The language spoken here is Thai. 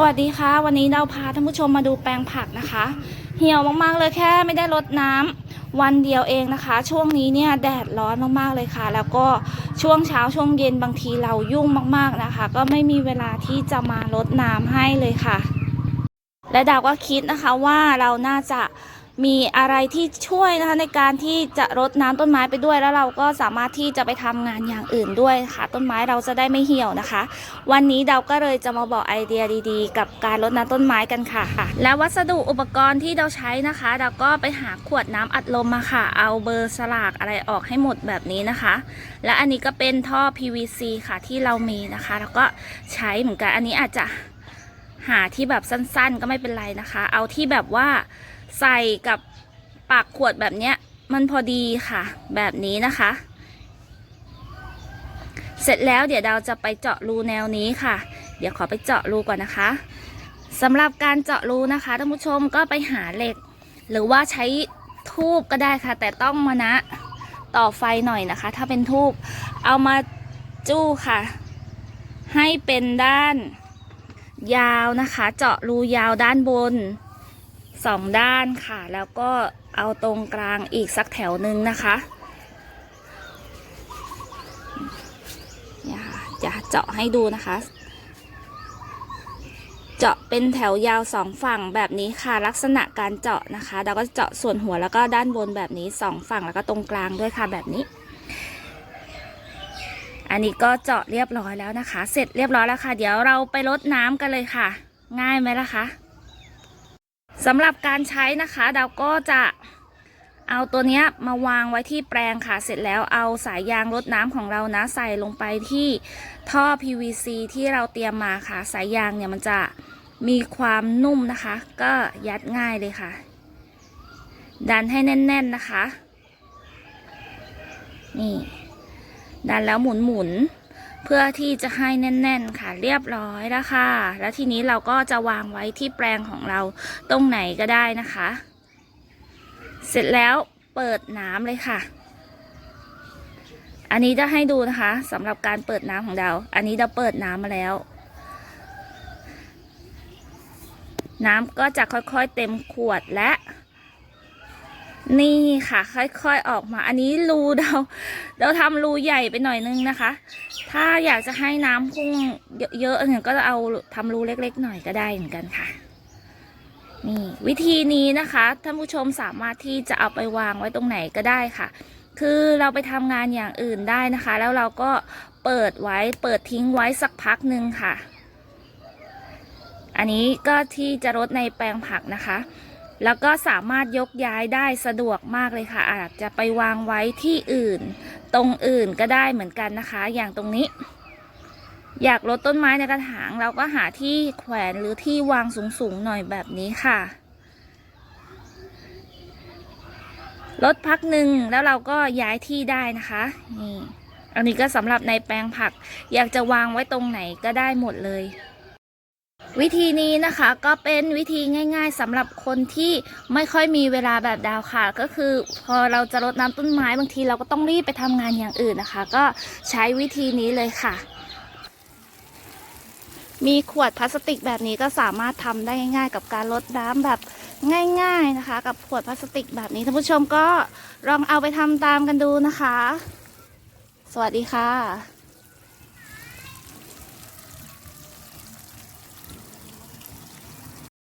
สวัสดีค่ะ วันนี้เราพาท่านผู้ชมมาดูแปลงผักนะคะ เหี่ยวมากๆเลยแค่ไม่ได้รดน้ำวันเดียวเองนะคะ ช่วงนี้เนี่ยแดดร้อนมากๆเลยค่ะ แล้วก็ช่วงเช้าช่วงเย็นบางทีเรายุ่งมากๆนะคะ ก็ไม่มีเวลาที่จะมารดน้ำให้เลยค่ะ และดาวก็คิดนะคะว่าเราน่าจะ มีอะไรที่ช่วยนะคะในการที่จะรดน้ำต้นไม้ไปด้วย แล้วเราก็สามารถที่จะไปทำงานอย่างอื่นด้วยค่ะ ต้นไม้เราจะได้ไม่เหี่ยวนะคะ วันนี้ดาวก็เลยจะมาบอกไอเดียดีๆ กับการรดน้ำต้นไม้กันค่ะ และวัสดุอุปกรณ์ที่เราใช้นะคะดาวก็ไปหาขวดน้ำอัดลมมาค่ะ เอาเบอร์สลากอะไรออกให้หมดแบบนี้นะคะ และอันนี้ก็เป็นท่อ PVC ค่ะที่เรามีนะคะ แล้วก็ใช้เหมือนกันอันนี้อาจจะหาที่แบบสั้นๆ ก็ไม่เป็นไรนะคะ เอาที่แบบว่า ใส่กับปากขวดแบบเนี้ย มันพอดีค่ะ แบบนี้นะคะ เสร็จแล้วเดี๋ยวเราจะไปเจาะรูแนวนี้ค่ะ เดี๋ยวขอไปเจาะรูก่อนนะคะสำหรับการเจาะรูนะคะท่านผู้ชมก็ไปหาเหล็ก หรือว่าใช้ทูบก็ได้ค่ะ แต่ต้องมานะต่อไฟหน่อยนะคะ ถ้าเป็นทูบเอามาจู้ค่ะ ให้เป็นด้านยาวนะคะ เจาะรูยาวด้านบน สองด้านค่ะ แล้วก็เอาตรงกลางอีกสักแถวหนึ่งนะคะเนี่ยค่ะจะเจาะให้ดูนะคะ เจาะเป็นแถวยาวสองฝั่งแบบนี้ค่ะ ลักษณะการเจาะนะคะ เราก็เจาะส่วนหัวแล้วก็ด้านบนแบบนี้สองฝั่งแล้วก็ตรงกลางด้วยค่ะแบบนี้ อันนี้ก็เจาะเรียบร้อยแล้วนะคะ เสร็จเรียบร้อยแล้วค่ะ เดี๋ยวเราไปรดน้ำกันเลยค่ะ ง่ายไหมล่ะคะ สำหรับการใช้นะคะเราก็จะเอาตัวนี้มาวางไว้ที่แปลงค่ะ เสร็จแล้วเอาสายยางรดน้ำของเรานะ ใส่ลงไปที่ท่อ PVC ที่เราเตรียมมาค่ะ สายยางเนี่ยมันจะมีความนุ่มนะคะ ก็ยัดง่ายเลยค่ะ ดันให้แน่น ๆนะคะ นี่ ดันแล้วหมุนหมุนๆ เพื่อที่จะให้แน่น ๆ ค่ะเรียบร้อยแล้วค่ะ แล้วทีนี้เราก็จะวางไว้ที่แปลงของเราตรงไหนก็ได้นะคะ เสร็จแล้วเปิดน้ำเลยค่ะ อันนี้จะให้ดูนะคะสำหรับการเปิดน้ำของเรา อันนี้เราเปิดน้ำมาแล้ว น้ำก็จะค่อยๆเต็มขวดและ นี่ค่ะ ค่อยๆออกมา อันนี้รูเราเราทำรูใหญ่ไปหน่อยนึงนะคะ ถ้าอยากจะให้น้ำพุ่งเยอะๆเนี่ยก็จะเอาทำรูเล็กๆหน่อยก็ได้เหมือนกันค่ะ นี่วิธีนี้นะคะท่านผู้ชมสามารถที่จะเอาไปวางไว้ตรงไหนก็ได้ค่ะ คือเราไปทำงานอย่างอื่นได้นะคะ แล้วเราก็เปิดไว้เปิดทิ้งไว้สักพักหนึ่งค่ะ อันนี้ก็ที่จะรดในแปลงผักนะคะ แล้วก็สามารถยกย้ายได้สะดวกมากเลยค่ะ อาจจะไปวางไว้ที่อื่น ตรงอื่นก็ได้เหมือนกันนะคะ อย่างตรงนี้ อยากลดต้นไม้ในกระถางเราก็หาที่แขวนหรือที่วางสูงๆหน่อยแบบนี้ค่ะลดพักหนึ่งแล้วเราก็ย้ายที่ได้นะคะนี่อันนี้ก็สำหรับในแปลงผัก อยากจะวางไว้ตรงไหนก็ได้หมดเลย วิธีนี้นะคะก็เป็นวิธีง่ายๆสำหรับคนที่ไม่ค่อยมีเวลาแบบดาวค่ะ ก็คือพอเราจะรดน้ำต้นไม้บางทีเราก็ต้องรีบไปทำงานอย่างอื่นนะคะ ก็ใช้วิธีนี้เลยค่ะ มีขวดพลาสติกแบบนี้ก็สามารถทำได้ง่ายๆ กับการรดน้ำแบบง่าย ๆนะคะ กับขวดพลาสติกแบบนี้ท่านผู้ชมก็ลองเอาไปทำตามกันดูนะคะ สวัสดีค่ะ